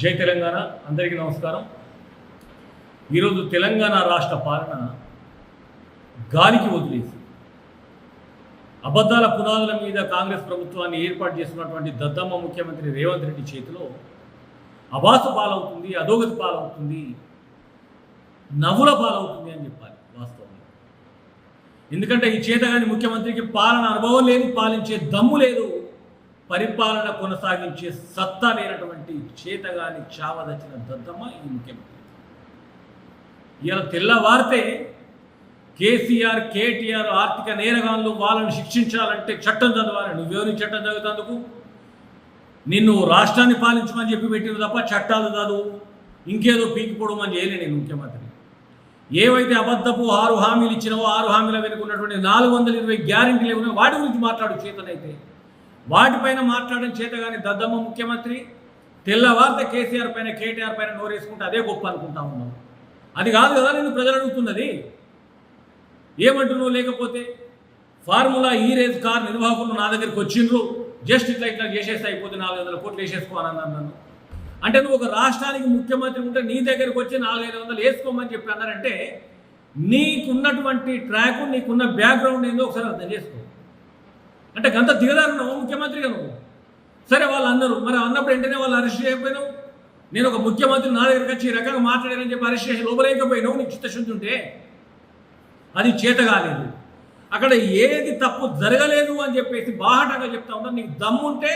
జై తెలంగాణ అందరికీ నమస్కారం. ఈరోజు తెలంగాణ రాష్ట్ర పాలన గాలికి వదిలేసి అబద్ధాల పునాదుల మీద కాంగ్రెస్ ప్రభుత్వాన్ని ఏర్పాటు చేస్తున్నటువంటి దద్దమ్మ ముఖ్యమంత్రి రేవంత్ రెడ్డి చేతిలో అబాసు పాలవుతుంది అధోగతి పాలవుతుంది నవ్వుల పాలవుతుంది అని చెప్పాలి వాస్తవంగా. ఎందుకంటే ఈ చేతగాని ముఖ్యమంత్రికి పాలన అనుభవం లేదు పాలించే దమ్ము లేదు. పరిపాలన కొనసాగించే సత్తా లేనటువంటి చేతగాని చావదచ్చిన దద్దమ్మ ఈ ముఖ్యమంత్రి. ఇలా తెల్లవారితే కేసీఆర్ కేటీఆర్ ఆర్థిక నేరగాన్లు వాళ్ళని శిక్షించాలంటే చట్టం చదవాలి. నువ్వెవరి చట్టం చదువుతందుకు? నిన్ను రాష్ట్రాన్ని పాలించమని చెప్పి పెట్టిన తప్ప చట్టాలు చదువు ఇంకేదో పీకిపోవడం అని చేయలే నేను ముఖ్యమంత్రి. ఏవైతే అబద్ధపు ఆరు హామీలు ఇచ్చినావో ఆరు హామీల వెనుక ఉన్నటువంటి నాలుగు వందల ఇరవై గ్యారెంటీలు ఉన్నాయో వాటి గురించి మాట్లాడు చేతనైతే. వాటిపైన మాట్లాడడం చేత కానీ దద్దమ్మ ముఖ్యమంత్రి తెల్లవార్త కేసీఆర్ పైన కేటీఆర్ పైన నోరేసుకుంటే అదే గొప్ప అనుకుంటా ఉన్నాం. అది కాదు కదా నేను ప్రజలు అడుగుతున్నది? ఏమంటున్నావు లేకపోతే? ఫార్ములా ఈ రేస్ కార్ నిర్వాహకులు నా దగ్గరికి వచ్చిండ్రు జస్ట్ ఇట్లా ఇట్లా చేసేస్తే అయిపోతే నాలుగు వందల కోట్లు వేసేసుకోవాలని అన్నాను అంటే నువ్వు ఒక రాష్ట్రానికి ముఖ్యమంత్రి ఉంటే నీ దగ్గరికి వచ్చి నాలుగైదు వందలు వేసుకోమని చెప్పి అన్నారంటే నీకున్నటువంటి ట్రాక్ నీకున్న బ్యాక్గ్రౌండ్ ఏందో ఒకసారి అర్థం చేసుకో. అంటే గంత దిగదారున్నావు ముఖ్యమంత్రి నువ్వు సరే వాళ్ళు అన్నారు మరి అన్నప్పుడు వెంటనే వాళ్ళు అరెస్ట్ చేయకపోయినావు? నేను ఒక ముఖ్యమంత్రి నా దగ్గరికి వచ్చి ఈ రకంగా మాట్లాడానని చెప్పి అరెస్ట్ చేసి లోపలేకపోయినావు? నీకు చిత్తశుద్ధి ఉంటే? అది చేత కాలేదు అక్కడ ఏది తప్పు జరగలేదు అని చెప్పేసి బాహటంగా చెప్తా ఉన్నా నీకు దమ్ముంటే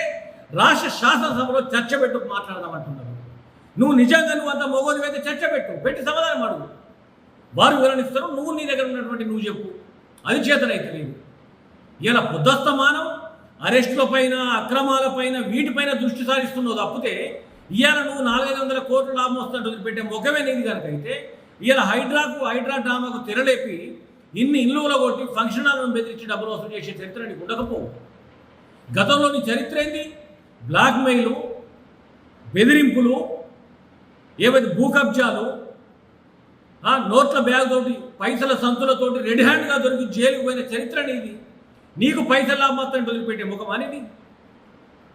రాష్ట్ర శాసనసభలో చర్చ పెట్టు మాట్లాడదామంటున్నారు నువ్వు నిజంగా నువ్వు అంత మొగోది అయితే చర్చ పెట్టు పెట్టి సమాధానం అడుగు. వారు వివరణిస్తారు నువ్వు నీ దగ్గర ఉన్నటువంటి నువ్వు చెప్పు. అది చేతనైతే లేదు. ఇలా బుద్ధస్తమానం అరెస్టుల పైన అక్రమాలపైన వీటిపైన దృష్టి సారిస్తున్నావు తప్పితే ఇవాళ నువ్వు నాలుగైదు వందల కోట్లు లాభం వస్తున్నట్టు పెట్టే ముఖమే నీది కనుక అయితే ఇవాళ హైడ్రాకు హైడ్రా డ్రామాకు తెరలేపి ఇన్ని ఇల్లులో కొట్టి ఫంక్షన్ హాల్ను బెదిరించి డబ్బులు వసూలు చేసే చరిత్ర నీకు ఉండకపోవు గతంలోని చరిత్ర ఏంది? బ్లాక్మెయిలు బెదిరింపులు ఏవైతే భూ కబ్జాలు ఆ, నోట్ల బ్యాగ్ తోటి పైసల సంతులతోటి రెడ్ హ్యాండ్గా దొరికి జైలుకు పోయిన చరిత్ర నీది. నీకు పైసలు లాభం వదిలిపెట్టే ముఖం అనేది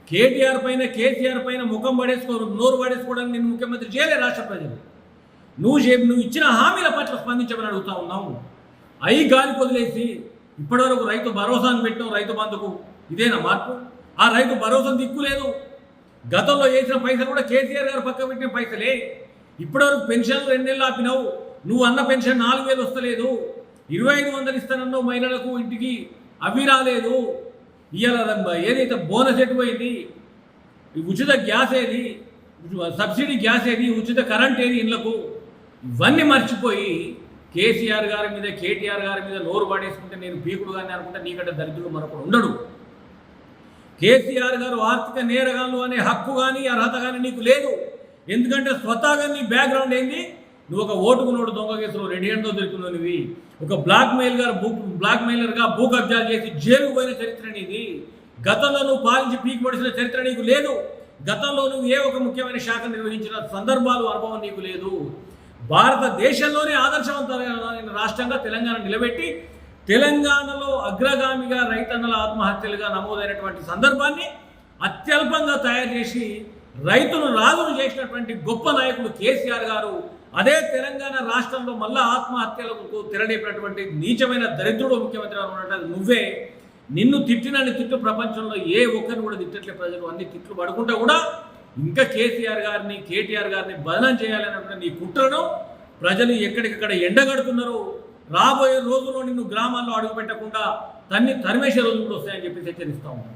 కేటీఆర్ పైన కేసీఆర్ పైన ముఖం పడేసుకోరు నోరు పడేసుకోవడానికి నేను ముఖ్యమంత్రి చేయలే రాష్ట్ర ప్రజలు. నువ్వు చే నువ్వు ఇచ్చిన హామీల పట్ల స్పందించమని అడుగుతా ఉన్నావు. అయి గాలి వదిలేసి ఇప్పటివరకు రైతు భరోసాను పెట్టాం రైతు బంధుకు. ఇదేనా మార్పు? ఆ రైతు భరోసా దిక్కు లేదు. గతంలో వేసిన పైసలు కూడా కేసీఆర్ గారు పక్క పెట్టిన పైసలే. ఇప్పటివరకు పెన్షన్లు రెండేళ్ళు ఆపినావు. నువ్వు అన్న పెన్షన్ నాలుగు వేలు వస్తలేదు. ఇరవై ఐదు వందలు ఇస్తానన్నావు మహిళలకు ఇంటికి. అవి రాలేదు. ఇవాళ ఏదైతే బోనస్ ఎటుపోయింది ఉచిత గ్యాస్ ఏది? సబ్సిడీ గ్యాస్ ఏది? ఉచిత కరెంట్ ఏది ఇళ్ళకు ఇవన్నీ మర్చిపోయి కేసీఆర్ గారి మీద కేటీఆర్ గారి మీద నోరు పడేసుకుంటే నేను పీకుడు కానీ అనుకుంటే నీకంటే దరిద్రుడు మరొకడు ఉండడు. కేసీఆర్ గారు ఆర్థిక నేరగాళ్ళు అనే హక్కు కానీ అర్హత కానీ నీకు లేదు. ఎందుకంటే స్వతహాగా నీ బ్యాక్గ్రౌండ్ ఏంది? నువ్వు ఒక ఓటుకు నోటు దొంగ కేసులో రెడీ హ్యాండ్తో దొరికినావు నువ్వు. ఒక బ్లాక్ మెయిల్ గారు భూ బ్లాక్ మెయిలర్గా భూ కబ్జాలు చేసి జైలు పోయిన చరిత్ర నీది. గతంలో నువ్వు పాలించి పీకి పడిసిన చరిత్ర నీకు లేదు. గతంలో నువ్వు ఏ ఒక ముఖ్యమైన శాఖ నిర్వహించిన సందర్భాలు అనుభవం నీకు లేదు. భారతదేశంలోనే ఆదర్శవంతమైన రాష్ట్రంగా తెలంగాణ నిలబెట్టి తెలంగాణలో అగ్రగామిగా రైతన్నల ఆత్మహత్యలుగా నమోదైనటువంటి సందర్భాన్ని అత్యల్పంగా తయారు చేసి రైతును రాజును చేసినటువంటి గొప్ప నాయకుడు కేసీఆర్ గారు అదే తెలంగాణ రాష్ట్రంలో మళ్ళా ఆత్మహత్యలకు తెరలేపినటువంటి నీచమైన దరిద్రుడు ముఖ్యమంత్రి గారు ఉన్నట్టు నువ్వే. నిన్ను తిట్టినని తిట్టు ప్రపంచంలో ఏ ఒక్కరిని కూడా తిట్టట్లే ప్రజలు. అన్ని తిట్లు పడుకుంటా కూడా ఇంకా కేసీఆర్ గారిని కేటీఆర్ గారిని బదనం చేయాలనేటువంటి నీ కుట్రను ప్రజలు ఎక్కడికక్కడ ఎండగడుతున్నారు. రాబోయే రోజుల్లో నిన్ను గ్రామాల్లో అడుగుపెట్టకుండా తన్ని తరిమేసే రోజులు కూడా వస్తాయని చెప్పి హెచ్చరిస్తూ ఉంటాను